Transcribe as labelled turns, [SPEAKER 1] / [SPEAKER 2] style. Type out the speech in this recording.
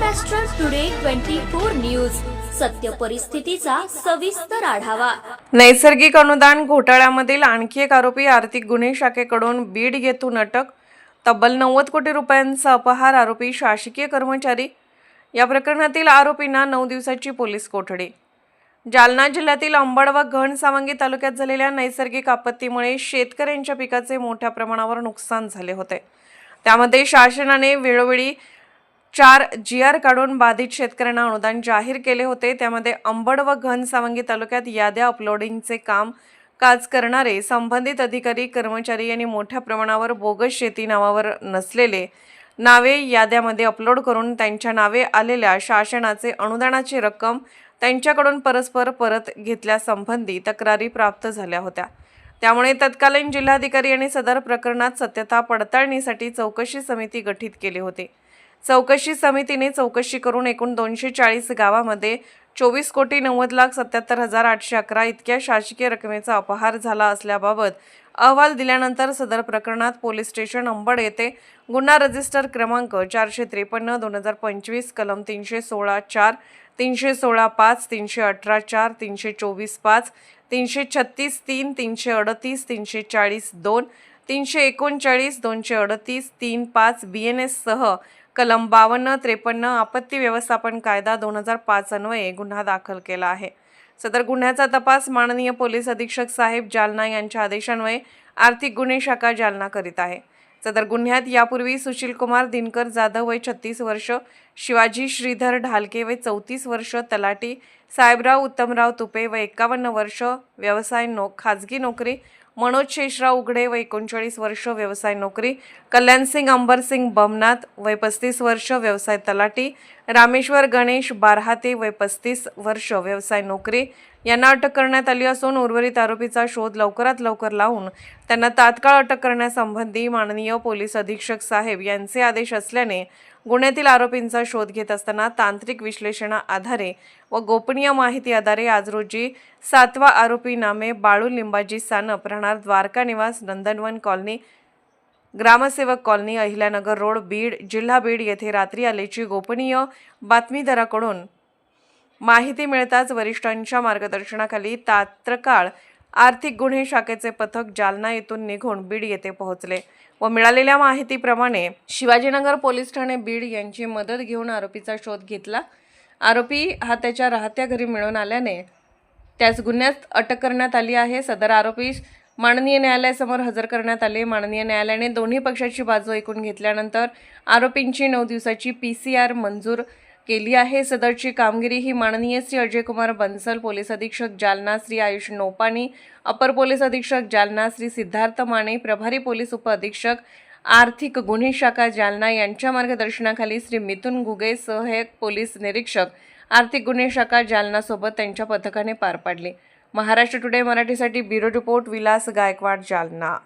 [SPEAKER 1] Maharashtra today twenty four news सत्य परिस्थितीचा सविस्तर आढावा.
[SPEAKER 2] नैसर्गिक अनुदान घोटाळ्यामधील आणखी एक आरोपी आर्थिक गुन्हे शाखेकडून बीड येथून अटक तब्बल नव्वद कोटी रुपयांचा अपहार आरोपी शासकीय कर्मचारी. या प्रकरणातील आरोपींना नऊ दिवसाची पोलीस कोठडी. जालना जिल्ह्यातील अंबड व घनसावंगी तालुक्यात झालेल्या नैसर्गिक आपत्तीमुळे शेतकऱ्यांच्या पिकाचे मोठ्या प्रमाणावर नुकसान झाले होते. त्यामध्ये शासनाने वेळोवेळी चार जी आर काढून बाधित शेतकऱ्यांना अनुदान जाहीर केले होते. त्यामध्ये अंबड व घनसावंगी तालुक्यात याद्या अपलोडिंगचे काम काज करणारे संबंधित अधिकारी कर्मचारी यांनी मोठ्या प्रमाणावर बोगस शेती नावावर नसलेले नावे याद्यामध्ये अपलोड करून त्यांच्या नावे आलेल्या शासनाचे अनुदानाची रक्कम त्यांच्याकडून परस्पर परत घेतल्यासंबंधी तक्रारी प्राप्त झाल्या होत्या. त्यामुळे तत्कालीन जिल्हाधिकारी यांनी सदर प्रकरणात सत्यता पडताळणीसाठी चौकशी समिती गठीत केली होती. चौकशी समितीने चौकशी करून एकूण दोनशे चाळीस गावामध्ये चोवीस कोटी नव्वद लाख सत्याहत्तर हजार आठशे अकरा इतक्या शासकीय रकमेचा अपहार झाला असल्याबाबत अहवाल दिल्यानंतर सदर प्रकरणात पोलीस स्टेशन अंबड येथे गुन्हा रजिस्टर क्रमांक चारशे त्रेपन्न दोन हजार पंचवीस कलम तीनशे सोळा चार तीनशे सोळा पाच तीनशे अठरा चार तीनशे चोवीस पाच तीनशे छत्तीस तीन तीनशे अडतीस तीनशे चाळीस दोन तीनशे एकोणचाळीस दोनशे अडतीस तीन पाच बी एन एससह कलम बावन्न त्रेपन्न आपत्ती व्यवस्थापन कायदा दोन हजार पाच अन्वये गुन्हा दाखल केला आहे. सदर गुन्ह्याचा तपास माननीय पोलीस अधीक्षक साहेब जालना यांच्या आदेशान्वये आर्थिक गुन्हे शाखा जालना करीत आहे. सदर गुन्ह्यात यापूर्वी सुशील कुमार दिनकर जाधव वय छत्तीस वर्ष शिवाजी श्रीधर ढालके वय चौतीस वर्ष तलाटी साहेबराव उत्तमराव तुपे व एकावन्न वर्ष व्यवसाय नो खाजगी नोकरी मनोज शेषराव उघडे व एकोणचाळीस वर्ष व्यवसाय नोकरी कल्याणसिंग अंबरसिंग बमनाथ वय पस्तीस वर्ष व्यवसाय तलाटी रामेश्वर गणेश बारहाते वय पस्तीस वर्ष व्यवसाय नोकरी यांना अटक करण्यात आली असून उर्वरित आरोपीचा शोध लवकरात लवकर लावून त्यांना तात्काळ अटक करण्यासंबंधी माननीय पोलीस अधीक्षक साहेब यांचे आदेश असल्याने गुन्ह्यातील आरोपींचा शोध घेत असताना तांत्रिक विश्लेषणा आधारे व गोपनीय माहिती आधारे आज रोजी सातवा आरोपी नामे बाळू लिंबाजी सानप राहणार Dwarka Niwas Nandanvan colony Gramsevak colony Ahilyanagar road Beed जिल्हा बीड येथे रात्री आल्याची गोपनीय बातमीदाराकडून माहिती मिळताच वरिष्ठांच्या मार्गदर्शनाखाली तात्रकाळ आर्थिक गुन्हे शाखेचे पथक जालना येथून निघून बीड येथे पोहोचले व मिळालेल्या माहितीप्रमाणे शिवाजीनगर पोलीस ठाणे बीड यांची मदत घेऊन आरोपीचा शोध घेतला. आरोपी हा त्याच्या राहत्या घरी मिळून आल्याने त्याच गुन्ह्यात अटक करण्यात आली आहे. सदर आरोपी माननीय न्यायालयासमोर हजर करण्यात आले. माननीय न्यायालयाने दोन्ही पक्षाची बाजू ऐकून घेतल्यानंतर आरोपींची नऊ दिवसाची पी सी आर मंजूर केली आहे. सदरची कामगिरी ही माननीय श्री अजय कुमार बन्सल पोलीस अधीक्षक जालना श्री आयुष नोपानी अपर पोलीस अधीक्षक जालना श्री सिद्धार्थ माने प्रभारी पोलीस उपअधीक्षक आर्थिक गुन्हे शाखा जालना यांच्या मार्गदर्शनाखाली श्री मिथुन घुगे सहाय्यक पोलीस निरीक्षक आर्थिक गुन्हे शाखा जालनासोबत त्यांच्या पथकाने पार पाडली. महाराष्ट्र टुडे मराठीसाठी ब्युरो रिपोर्ट विलास गायकवाड जालना.